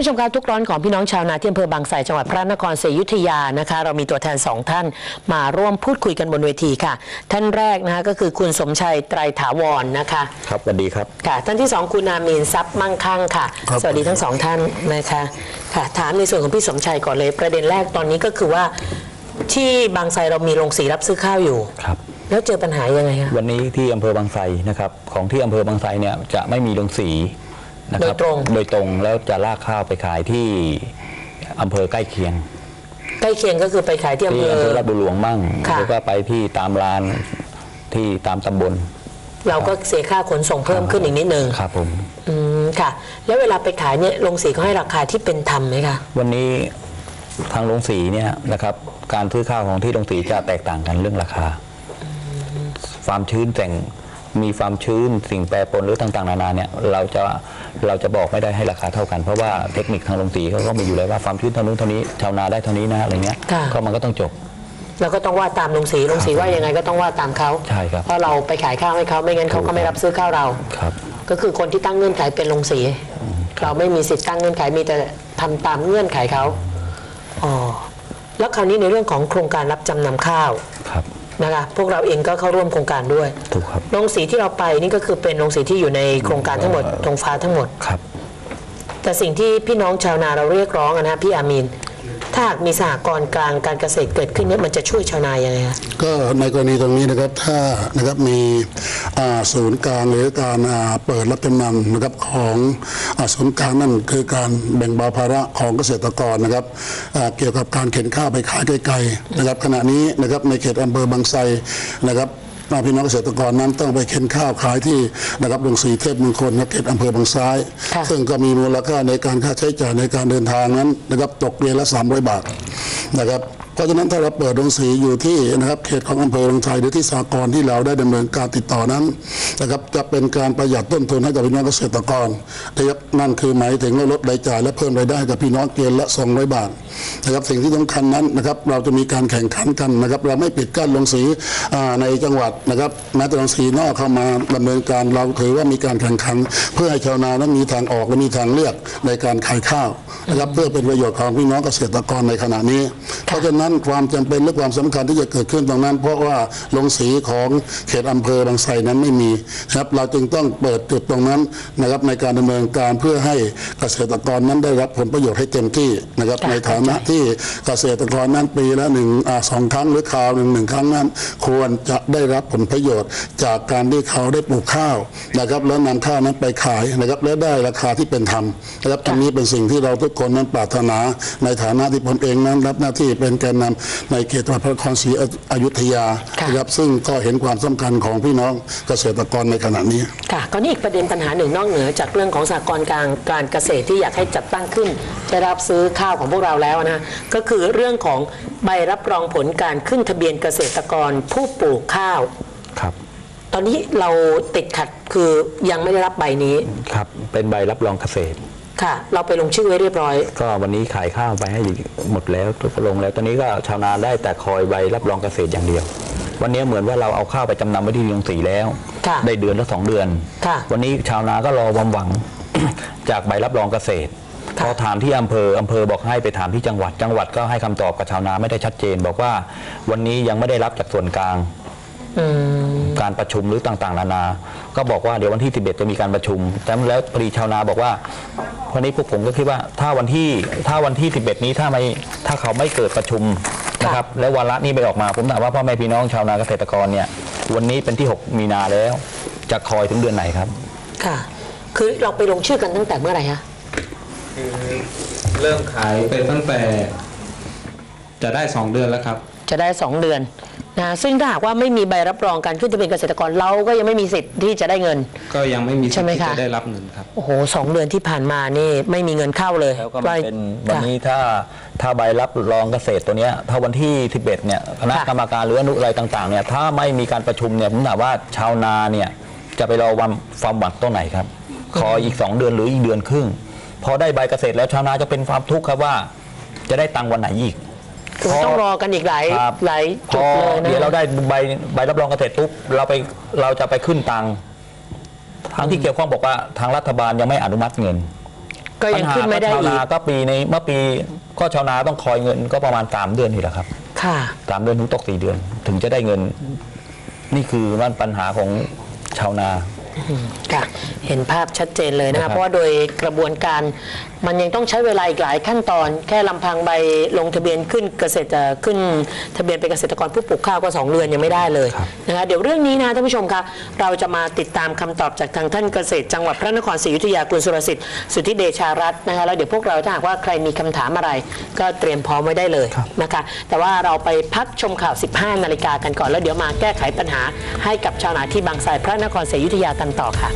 ผู้ชมครับทุกร้อนของพี่น้องชาวนาที่อำเภอบางไทรจังหวัดพระนครศรีอยุธยานะคะ เรามีตัวแทนสองท่านมาร่วมพูดคุยกันบนเวทีค่ะ ท่านแรกนะคะก็คือคุณสมชัยไตรถาวรนะคะครับสวัสดีครับค่ะ ท่านที่สองคุณนามีนทรัพย์มั่งคั่งค่ะ ครับ สวัสดีทั้งสองท่านนะคะค่ะ ถามในส่วนของพี่สมชัยก่อนเลยประเด็นแรกตอนนี้ก็คือว่าที่บางไทรเรามีโรงสีรับซื้อข้าวอยู่ ครับ แล้วเจอปัญหายังไงคะ วันนี้ที่อำเภอบางไทรนะครับของที่อำเภอบางไทรเนี่ยจะไม่มีโรงสี นะคโดรัยตรง โดยตรงแล้วจะลากข้าวไปขายที่อำเภอใกล้เคียงใกล้เคียงก็คือไปขายที่อำที่เภอ อำเภอลาดบุรีหลวงมั่งค่ะ แล้วก็ไปที่ตามร้านที่ตามตำบลเราก็เสียค่าขนส่งเพิ่มขึ้นอีกนิดนึงครับผม อืมค่ะ แล้วเวลาไปขายเนี่ยโรงสีเขาให้ราคาที่เป็นธรรมไหมคะ วันนี้ทางโรงสีเนี่ยนะครับ การซื้อข้าวของที่โรงสีจะแตกต่างกันเรื่องราคา ความชื้นแต่ง มีความชื้นสิ่งแปรปรวนหรือต่างๆนานาเนี่ยเราจะเราจะบอกไม่ได้ให้ราคาเท่ากันเพราะว่าเทคนิคทางโรงสีเขาก็มีอยู่แล้วว่าความชื้นเท่านู้นเท่านี้ชาวนาได้เท่านี้นะอะไรเงี้ยค่ะ ก็มันก็ต้องจบ เราก็ต้องว่าตามโรงสีโรงสีว่ายังไงก็ต้องว่าตามเขาใช่ครับ เพราะเราไปขายข้าวให้เขาไม่งั้นเขาก็ไม่รับซื้อข้าวเรา ครับ ก็คือคนที่ตั้งเงื่อนไขเป็นโรงสี เราไม่มีสิทธิ์ตั้งเงื่อนไขมีแต่ทำตามเงื่อนไขเขาอ๋อแล้วคราวนี้ในเรื่องของโครงการรับจำนำข้าว ครับ นะคะพวกเราเองก็เข้าร่วมโครงการด้วยถูกครับโรงสีที่เราไปนี่ก็คือเป็นโรงสีที่อยู่ในโครงการทั้งหมดธงฟ้าทั้งหมด ครับ แต่สิ่งที่พี่น้องชาวนาเราเรียกร้องอะนะพี่อามีน ถ้าหากมีสหกรณ์กลางการเกษตรเกิดขึ้นเนี่ยมันจะช่วยชาวนายังไงคะก็ในกรณีตรงนี้นะครับถ้านะครับมีอ่าศูนย์กลางหรือการเปิดรับจำนำนะครับของศูนย์กลางนั่นคือการแบ่งเบาภาระของเกษตรกรนะครับเกี่ยวกับการเข็นข้าวไปขายไกลๆนะครับขณะนี้นะครับในเขตอำเภอบางไทรนะครับ พี่น้องเกษตรกรนั้นต้องไปเข็นข้าวขายที่นะครับโรงสีเทพมงคลนะเขตอำเภอบางซ้ายค่ะซึ่งก็มีมูลค่าในการค่าใช้จ่ายในการเดินทางนั้นนะครับตกเดือนละ300บาทนะครับเพ ราะฉะนั้นถ้าเราเปิดโรงสีอยู่ที่นะครับเขตของอำเภอลงไทยหรือที่สากลที่เราได้ดำเนินการติดต่อนั้นนะครับจะเป็นการประหยัดต้นทุนให้กับพี่น้องเกษตรกรนะครับนั่นคือหมายถึงลดรายจ่ายและเพิ่มรายได้กับพี่น้องเกณฑ์ละ 200 บาทนะครับสิ่งที่สำคัญนั้นนะครับเราจะมีการแข่งขันกันนะครับเราไม่ปิดกั้นโรงสีในจังหวัดนะครับแม้แต่โรงสีนอกเข้ามาดำเนินการเราถือว่ามีการแข่งขัน เพื่อให้ชาวนานั้นมีทางออกและมีทางเลือกในการขายข้าวนะครับเพื่อเป็นประโยชน์ของพี่น้องเกษตรกรในขณะนี้ เพราะฉะนั้นความจำเป็นและความสำคัญที่จะเกิดขึ้นตรงนั้น เพราะว่าโรงสีของเขตอำเภอบางไทรนั้นไม่มีนะครับเราจึงต้องเปิดจุดตรงนั้นนะครับในการดำเนินการเพื่อให้เกษตรกรนั้นได้รับผลประโยชน์ให้เต็มที่นะครับในฐานะที่เกษตรกรนั้นปีละหนึ่งอสองครั้งหรือคราวหนึ่งหนึ่งครั้งนั้น ควรจะได้รับผลประโยชน์ จากการที่เขาได้ปลูกข้าวนะครับแล้วนำข้าวนั้นไปขายนะครับและได้ราคาที่เป็นธรรมนะครับอันนี้เป็นสิ่งที่เราทุกคนนั้นปรารถนาในฐานะที่ผมเองนั้นรับหน้าที่เป็นแกนนำในเขตจังหวัดพระนครศรีอยุธยาค่ะนะครับซึ่งก็เห็นความสำคัญของพี่น้องเกษตรกรในขณะนี้ค่ะก็นี่อีกประเด็นปัญหาหนึ่งนอกเหนือจากเรื่องของสหกรณ์กลางการเกษตรที่อยากให้จัดตั้งขึ้นจะรับซื้อข้าวของพวกเราแล้วนะก็คือเรื่องของใบรับรองผลการขึ้นทะเบียนเกษตรกรผู้ปลูกข้าวครับตอนนี้เราติดขัดคือยังไม่ได้รับใบนี้ ครับ เป็นใบรับรองเกษตร ค่ะ เราไปลงชื่อไว้เรียบร้อย ก็วันนี้ขายข้าวไปให้หมดแล้วทุกลงแล้วตอนนี้ก็ชาวนาได้แต่คอยใบรับรองเกษตรอย่างเดียว วันนี้เหมือนว่าเราเอาข้าวไปจำนำไว้ที่โรงสีแล้ว ค่ะได้เดือนละสองเดือน ค่ะวันนี้ชาวนาก็รอความหวัง จากใบรับรองเกษตรค่ะพอถามที่อำเภออำเภอบอกให้ไปถามที่จังหวัด จังหวัดก็ให้คำตอบกับชาวนาไม่ได้ชัดเจน บอกว่าวันนี้ยังไม่ได้รับจากส่วนกลาง อืม การประชุมหรือต่างๆ นานา ก็บอกว่าเดี๋ยววันที่ 11 จะมีการประชุมแต่แล้วพอดีชาวนาบอกว่าวันนี้พวกผมก็คิดว่าถ้าวันที่ถ้าวันที่ 11 นี้ถ้าไม่ถ้าเขาไม่เกิดประชุมนะครับแล้ววาระนี้ไม่ออกมาผมถามว่าพ่อแม่พี่น้องชาวนาเกษตรกรเนี่ยวันนี้เป็นที่ 6 มีนาแล้ว จะคอยถึงเดือนไหนครับ ค่ะ คือเราไปลงชื่อกันตั้งแต่เมื่อไหร่คะคือเริ่มขายไปตั้งแต่ จะได้สองเดือนแล้วครับ จะได้ 2 เดือน นะซึ่งถ้าหากว่าไม่มีใบรับรองการขึ้นทะเบียนเกษตรกรเราก็ยังไม่มีสิทธิ์ที่จะได้เงิน ก็ยังไม่มีใช่สิทไหมธิ์ที่คะ จะได้รับเงินครับ โอ้โหสองเดือนที่ผ่านมานี่ไม่มีเงินเข้าเลยแล้วก็มันเป็นวันค่ะ นี้ถ้าถ้าใบรับรองเกษตรตัวเนี้ยถ้าวันที่ 11เนี่ยคณะค่ะ กรรมการหรืออนุอะไรต่างๆเนี่ยถ้าไม่มีการประชุมเนี่ยผมถามว่าชาวนาเนี่ยจะไปรอวันความหวังตรงไหนครับ ขออีก 2 เดือนหรืออีกเดือนครึ่ง พอได้ใบเกษตรแล้วชาวนาจะเป็นความทุกข์ครับว่า จะได้ตังค์วันไหนอีก คือต้องรอกันอีกหลายครับหลายพจุดอเลยนะ เดี๋ยวเราได้ใบใบรับรองเกษตรปุ๊บเราไปเราจะไปขึ้นตังค์ทางที่เกี่ยวข้องบอกว่าทางรัฐบาลยังไม่อนุมัติเงินก็ยังขึ้นไม่ได้ปัญหาก็ชาวอีนากก็ปีในเมื่อปีก็ชาวนาต้องคอยเงินก็ประมาณ3เดือนนี่แหละครับ ค่ะ สามเดือนถึงตกสี่เดือน ถึงจะได้เงิน นี่คือมันปัญหาของชาวนา ค่ะเห็นภาพชัดเจนเลยนะนะครัคะบเพราะว่าโดยกระบวนการมันยังต้องใช้เวลาอีกหลายขั้นตอน แค่ลำพังใบลงทะเบียนขึ้นเกษตรขึ้นทะเบียนเป็นเกษตรกรผู้ปลูกข้าวก็ 2 เดือนยังไม่ได้เลยนะคะเดี๋ยวเรื่องนี้นะท่านผู้ชมคะเราจะมาติดตามคำตอบจากทางท่านเกษตร จังหวัดพระนครศรีอยุธยาคุณสุรสิทธิ์สุทธิเดชารัตน์นะคะแล้วเดี๋ยวพวกเราถ้าหากว่าใครมีคำถามอะไร ก็เตรียมพร้อมไว้ได้เลยนะคะแต่ว่าเราไปพักชมข่าว 15 นาฬิกากันก่อนแล้วเดี๋ยวมาแก้ไขปัญหาให้กับชาวนาที่บางไทรพระนครศรีอยุธยากันต่อค่ะ